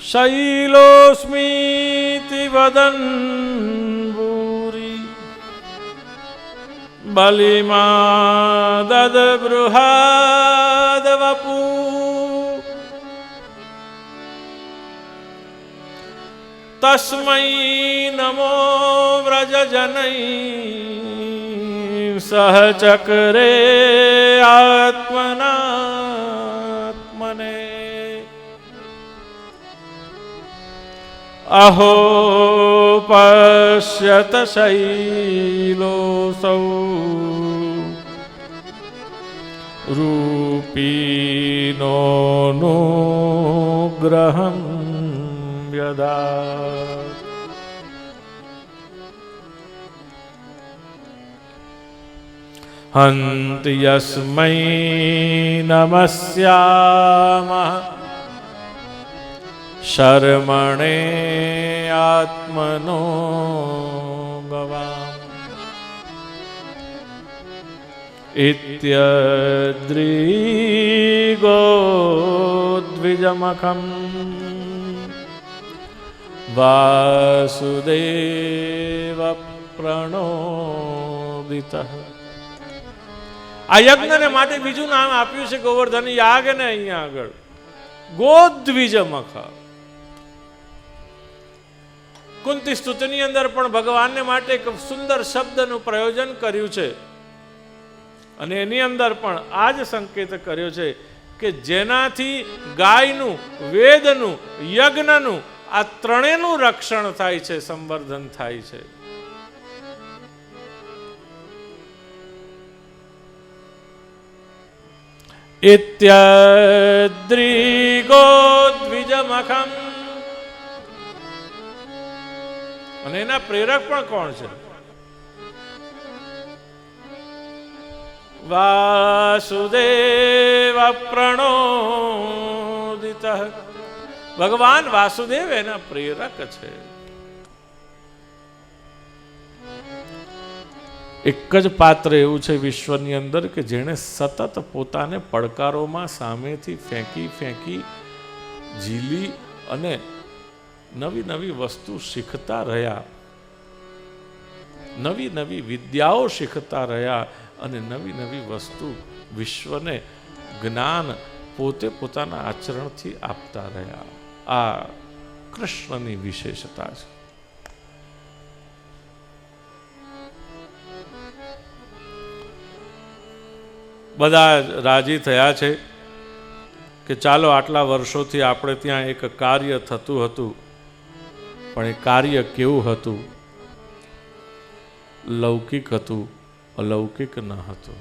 શૈલોસ્મીતિ વદન ભૂરી બલિમા દદ બૃહાદ વપુ તસ્મૈ નમો चक्रे સહચક્રે अहो पश्यत शैलोऽसौ। रूपि नो नो ग्रहं यदा। हन्ति यस्मै नमस्यामः। શર્મણે આત્મનો ગવા. ઇત્યદ્રીગો દ્વિજમખમ વાસુદેવ પ્રણોદિત આ યજ્ઞને માટે બીજું નામ આપ્યું છે ગોવર્ધન યાગ ને અહીંયા આગળ. ગોદ્વિજમખ કુંતી સ્તુતિની અંદર પણ ભગવાનને માટે એક સુંદર શબ્દનું પ્રયોજન કર્યું છે. અને એની અંદર પણ આ જ સંકેત કર્યો છે કે જેનાથી ગાયનું, વેદનું, યજ્ઞનું, આ ત્રણેયનું રક્ષણ થાય છે, સંવર્ધન થાય છે. ઇત્યદ્રિગો અને એના પ્રેરક પણ કોણ છે? વાસુદેવ પ્રણોદિત. ભગવાન વાસુદેવ એના પ્રેરક છે. એક જ પાત્ર એવું છે વિશ્વની અંદર કે જેણે સતત પોતાને પડકારોમાં સામેથી ફેંકી ફેંકી ઝીલી અને નવી નવી વસ્તુ શીખતા રહ્યા. નવી નવી વિદ્યાઓ શીખતા રહ્યા અને નવી નવી વસ્તુ વિશ્વને જ્ઞાન પોતે પોતાના આચરણથી આપતા રહ્યા. આ કૃષ્ણની વિશેષતા છે. બધા રાજી થયા છે કે ચાલો આટલા વર્ષોથી આપણે ત્યાં એક કાર્ય થતું હતું. પણ એ કાર્ય કેવું હતું? લૌકિક હતું, અલૌકિક ન હતું.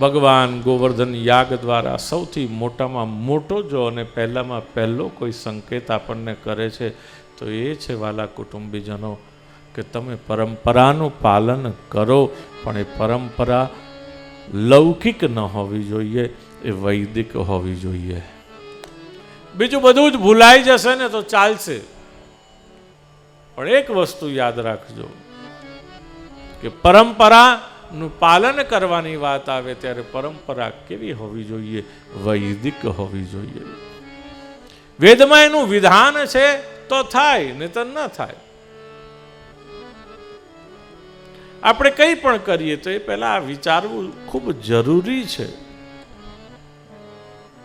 ભગવાન ગોવર્ધન યાગ દ્વારા સૌથી મોટામાં મોટો જો અને પહેલામાં પહેલો કોઈ સંકેત આપણને કરે છે, તો એ છે વાલા કુટુંબીજનો કે તમે પરંપરાનું પાલન કરો, પણ એ પરંપરા લૌકિક ન હોવી જોઈએ, એ વૈદિક હોવી જોઈએ. બીજું બધું જ ભૂલાઈ જશે ને તો ચાલશે. પણ એક વસ્તુ યાદ રાખજો, કે પરંપરાનું પાલન કરવાની વાત આવે ત્યારે પરંપરા કેવી હોવી જોઈએ? વૈદિક હોવી જોઈએ. વેદમાં એનું વિધાન છે, તો થાય, નહીતર ન થાય. આપણે કંઈ પણ કરીએ તો એ પહેલાં વિચારવું ખૂબ જરૂરી છે.